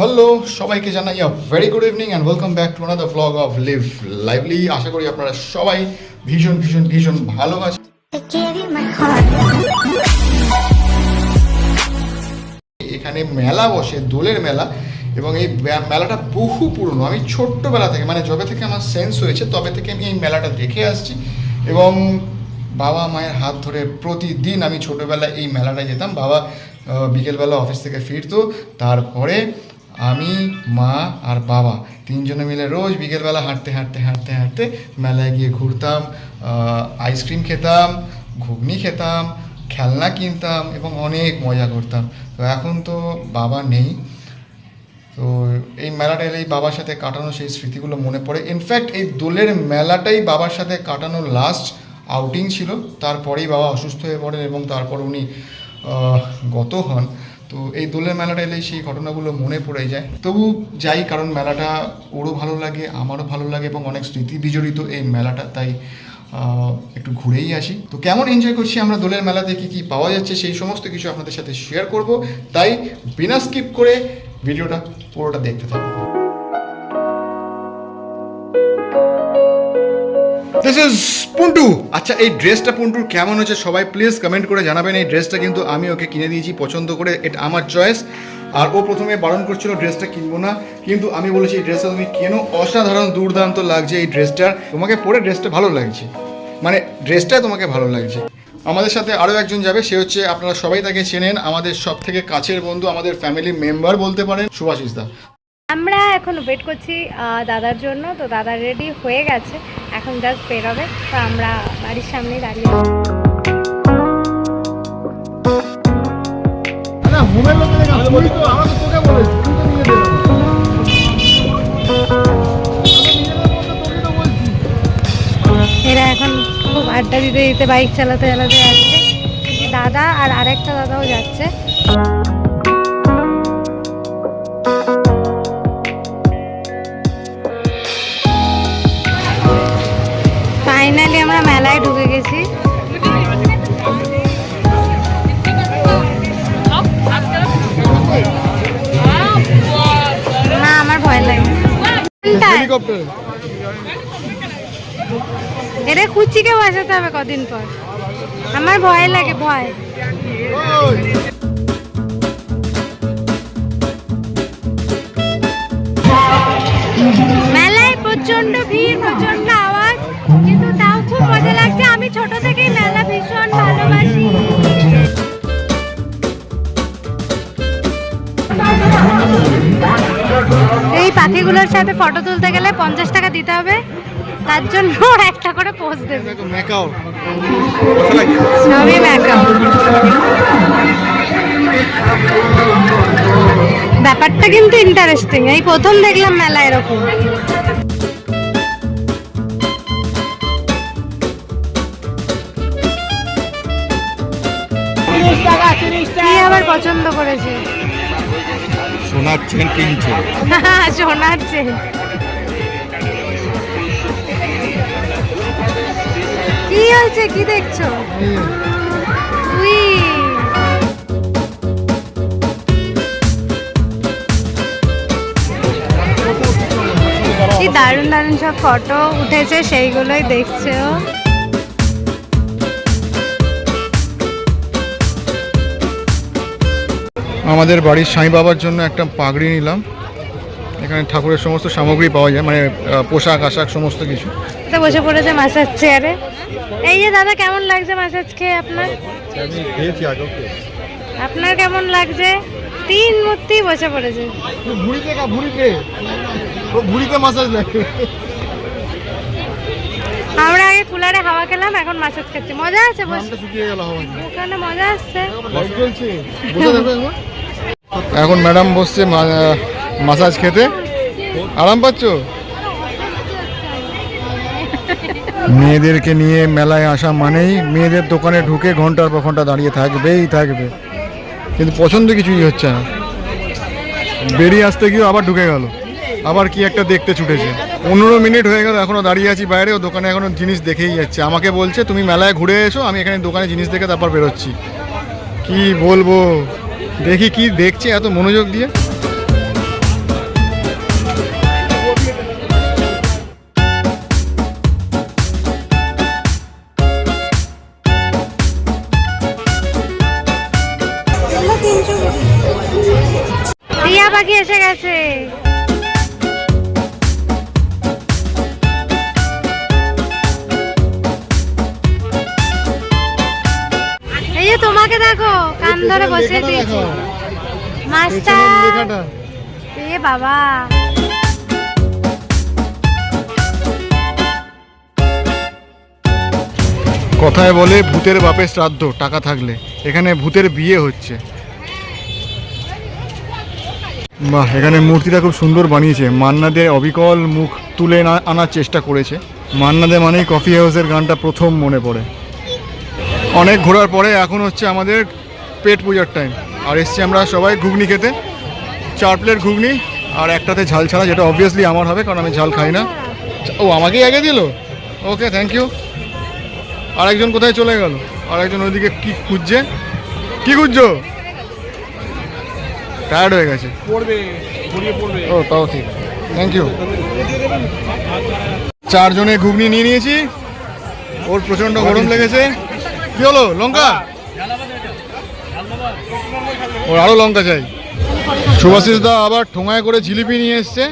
Hello সবাইকে জানাই very good evening and welcome back to another blog of live lively আশা করি আপনারা সবাই ভীষণ ভীষণ ভীষণ ভালো আছেন. এখানে মেলা বসে দোলের মেলা এবং এই মেলাটা বহু পুরনো। আমি ছোট্টবেলা থেকে মানে যবে থেকে আমার সেন্স হয়েছে তবে থেকে আমি এই মেলাটা দেখে আসছি এবং বাবা মায়ের হাত ধরে প্রতিদিন আমি ছোটোবেলায় এই মেলাটায় যেতাম। বাবা বিকেলবেলা অফিস থেকে ফিরতো তারপরে আমি, মা আর বাবা তিনজনে মিলে রোজ বিকেলবেলা হাঁটতে হাঁটতে হাঁটতে হাঁটতে মেলায় গিয়ে ঘুরতাম আইসক্রিম খেতাম, ঘুগনি খেতাম, খেলনা কিনতাম এবং অনেক মজা করতাম। তো এখন তো বাবা নেই। তো এই মেলাটা এলেই বাবার সাথে কাটানো সেই স্মৃতিগুলো মনে পড়ে। ইনফ্যাক্ট এই দোলের মেলাটাই বাবার সাথে কাটানো লাস্ট আউটিং ছিল। তারপরেই বাবা অসুস্থ হয়ে পড়েন এবং তারপর উনি গত হন। তো এই দোলের মেলাটা এলে সেই ঘটনাগুলো মনে পড়ে যায়। তবু যাই, কারণ মেলাটা ওরও ভালো লাগে, আমারও ভালো লাগে এবং অনেক স্মৃতি বিজড়িত এই মেলাটা, তাই একটু ঘুরেই আসি। তো কেমন এনজয় করছি আমরা দোলের মেলাতে কী কী পাওয়া যাচ্ছে সেই সমস্ত কিছু আপনাদের সাথে শেয়ার করব। তাই, বিনা স্কিপ করে ভিডিওটা পুরোটা দেখতে থাকুন। দিস ইজ পুন্টু আচ্ছা এই ড্রেসটা পুন্টুর কেমন হচ্ছে সবাই প্লিজ কমেন্ট করে জানাবেন। এই ড্রেসটা কিন্তু আমি ওকে কিনে দিয়েছি, পছন্দ করে, এটা আমার চয়েস আর ও প্রথমে বারণ করছিল ড্রেসটা কিনবো না। কিন্তু আমি বলেছি, এই ড্রেসটা তুমি কেন? অসাধারণ, দুর্দান্ত লাগছে এই ড্রেসটার তোমাকে পরে ড্রেসটা ভালো লাগছে। মানে ড্রেসটা তোমাকে ভালো লাগছে। আমাদের সাথে আরও একজন যাবে, সে হচ্ছে আপনারা সবাই তাকে চেনেন। আমাদের সব থেকে কাছের বন্ধু, আমাদের ফ্যামিলি মেম্বার বলতে পারেন সুভাষিস দা। আমরা এখন ওয়েট করছি দাদার জন্য। তো দাদা রেডি হয়ে গেছে। এখন জাস্ট বেরোবে। তো আমরা বাড়ির সামনে দাঁড়িয়ে এরা এখন খুব আড্ডা দিতে দিতে বাইক চালাতে চালাতে যাচ্ছে। দাদা আর আরেকটা দাদাও যাচ্ছে। মেলায় ঢুকে গেছি না আমার ভয় লাগে কোনটায়? এরে কুচিকে বসাতে হবে কদিন পর। আমার ভয় লাগে ভয়। মেলায় প্রচণ্ড ভিড় প্রচণ্ড খুব লাগছে। আমি ছোট থেকেই মেলা ভীষণ ভালোবাসি। এই পাখিগুলোর সাথে ফটো তুলতে গেলে পঞ্চাশ টাকা দিতে হবে। তার জন্য একটা করে পোস্ট দেবে। ম্যাকাও। ব্যাপারটা কিন্তু ইন্টারেস্টিং এই প্রথম দেখলাম মেলা এরকম। আবার পছন্দ করেছে। সোনার চেন কিনছে। সোনার চেন। কি হয়েছে? কি দেখছ? উই। কি দারুণ দারুণ সব ফটো উঠেছে সেইগুলোই দেখছে। ও আমাদের বাড়ির সাই বাবার জন্য একটা পাগড়ি নিলাম। এখানে ঠাকুরের সমস্ত সামগ্রী পাওয়া যায় মানে পোশাক আশাক সমস্ত কিছু। বসে পড়েছে মাসাজ চেয়ারে? এই যে দাদা কেমন লাগছে মাসাজ খেয়ে আপনার? আপনার কেমন লাগছে? তিন মূর্তি বসে পড়েছে। ভুড়িতে কা ভুড়িতে। ও ভুড়িতে মাসাজ লাগে আমরা আগে কুলারে হাওয়া খেলাম এখন মাসাজ খাচ্ছি। মজা আছে বস শুকিয়ে গেল হাওয়া। ওখানে মজা আসছে। এখন ম্যাডাম বসছে মাসাজ খেতে। আরাম পাচ্ছ? মেয়েদেরকে নিয়ে মেলায় আসা মানেই মেয়েদের দোকানে ঢুকে ঘণ্টার পর ঘণ্টা দাঁড়িয়ে থাকবেই থাকবে। কিন্তু পছন্দ কিছুই হচ্ছে না। বেরিয়ে আসতে গিয়েও আবার ঢুকে গেল। আবার কি একটা দেখতে ছুটেছে। পনেরো মিনিট হয়ে গেল এখনও দাঁড়িয়ে আছি বাইরে ও দোকানে এখনও জিনিস দেখেই যাচ্ছে। আমাকে বলছে তুমি মেলায় ঘুরে এসো আমি এখানে দোকানে জিনিস দেখে তারপর বেরোচ্ছি। কি বলব? দেখি কি দেখছে এত মনোযোগ দিয়ে। টিয়া পাখি এসে গেছে। দেখো কান ধরে বসে দিয়েছি। মাস্টার! এ বাবা। কথায় বলে ভূতের বাপের শ্রাদ্ধ টাকা থাকলে। এখানে ভূতের বিয়ে হচ্ছে। বাহ এখানে মূর্তিটা খুব সুন্দর বানিয়েছে। মান্নাদের অবিকল মুখ তুলে আনার চেষ্টা করেছে। মান্নাদে মানেই কফি হাউসের গানটা প্রথম মনে পড়ে। অনেক ঘোরার পরে এখন হচ্ছে আমাদের পেট পূজার টাইম আর এসছি আমরা সবাই ঘুগনি খেতে। চার প্লেট ঘুগনি আর একটাতে ঝাল ছাড়া যেটা অবভিয়াসলি আমার হবে কারণ আমি ঝাল খাই না। ও আমাকেই আগে দিল? ওকে থ্যাংক ইউ আরেকজন কোথায় চলে গেল? আরেকজন ওইদিকে কি খুঁজছে? কি খুঁজছো? টায়ার্ড হয়ে গেছে। ও তাও ঠিক। থ্যাংক ইউ চারজনে ঘুগনি নিয়ে নিয়েছি। ওর প্রচণ্ড গরম লেগেছে। কি হলো? লঙ্কা? ওর আরও লঙ্কা চাই। সুভাষিস দা আবার ঠোঙায় করে জিলিপি নিয়ে এসছে।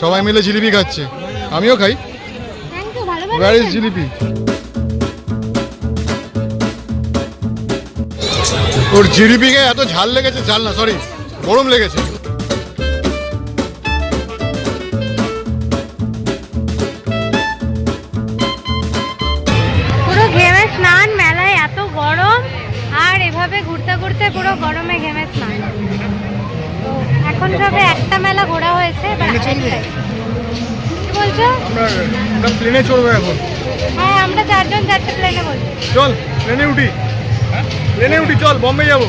সবাই মিলে জিলিপি খাচ্ছে। আমিও খাই। ওয়ার ইজ জিলিপি? ওর জিলিপিকে এত ঝাল লেগেছে, ঝাল না সরি গরম লেগেছে। আর ঘুরতে ঘুরতে পুরো গরমে ঘেমে স্নান। তো এখন সবে একটা মেলা ঘোরা হয়েছে। কি বলছো? আমরা আমরা প্লেনে চড়বো এখন। হ্যাঁ আমরা চারজন চারটে প্লেনে বলছি চল প্লেনে উঠি। প্লেনে উঠি চল বম্বে যাব।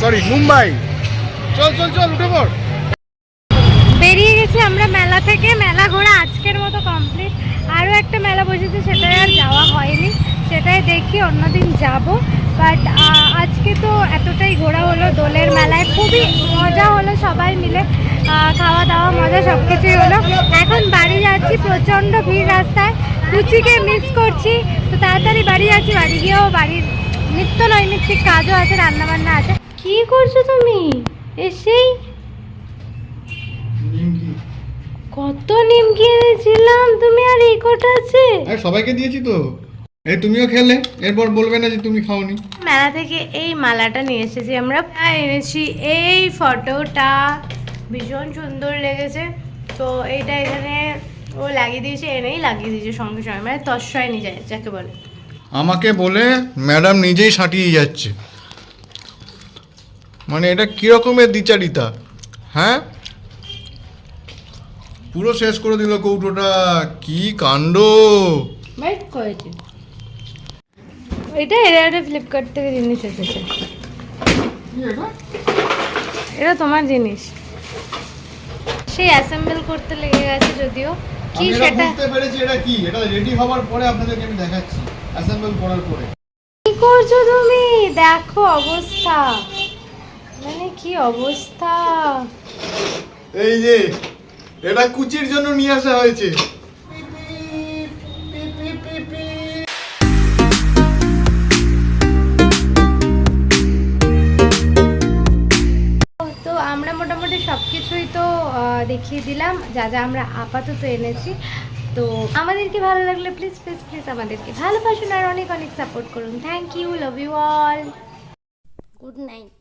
সরি মুম্বাই। চল চল চল উঠে পড়। বেরিয়ে গেছি আমরা মেলা থেকে। মেলা ঘোরা আজকের মতো কমপ্লিট আরও একটা মেলা বসেছে সেটাই আর যাওয়া হয়নি। সেটাই দেখি অন্যদিন যাব। বাট আজকে তো এতটাই ঘোরা হলো দোলের মেলায়। খুবই মজা হলো সবাই মিলে। খাওয়া দাওয়া মজা সব কিছুই হলো। এখন বাড়ি যাচ্ছি প্রচণ্ড ভিড় রাস্তায়। রুচিকে মিস করছি। তো তাড়াতাড়ি বাড়ি যাচ্ছি বাড়ি গিয়েও বাড়ির নিত্য নৈমিত্তিক কাজও আছে রান্নাবান্না আছে। কি করছ তুমি? এসেই কত নিমকি এনেছিলাম। তুমি আর এই কটা আছে? সবাইকে দিয়েছি তো। এই তুমিও খেলে। এরপর বলবে না যে তুমি খাওনি। মেলা থেকে এই মালাটা নিয়ে এসেছি আমরা। এনেছি এই ফটোটা। ভীষণ সুন্দর লেগেছে। তো এইটা এখানে ও লাগিয়ে দিয়েছে এনেই লাগিয়ে দিয়েছে সঙ্গে সঙ্গে। মানে তৎসয় নিয়ে যায় যাকে বলে। আমাকে বলে ম্যাডাম নিজেই সাঁটিয়ে যাচ্ছে। মানে এটা কিরকমের দ্বিচারিতা? হ্যাঁ? পুরো শেষ করে দিল কৌটোটা। কি কাণ্ড? করেছে। এটা এরা একটা ফ্লিপকার্ট থেকে জিনিস এসেছে। এটা তোমার জিনিস। সেই অ্যাসেম্বল করতে লেগে গেছে যদিও। কি সেটা বুঝতে পেরেছি এটা কি? এটা রেডি হওয়ার পরে আপনাদেরকে আমি দেখাচ্ছি। অ্যাসেম্বল করার পরে। কি করছ তুমি? দেখো অবস্থা। মানে কি অবস্থা? এই যে এটা কুচির জন্য নিয়ে আসা হয়েছে। দেখিয়ে দিলাম, যা যা আমরা আপাতত এনেছি। তো আমাদেরকে ভালো লাগলে প্লিজ প্লিজ প্লিজ আমাদেরকে ভালোবাসুন আর অনেক অনেক সাপোর্ট করুন। Thank you love you all good night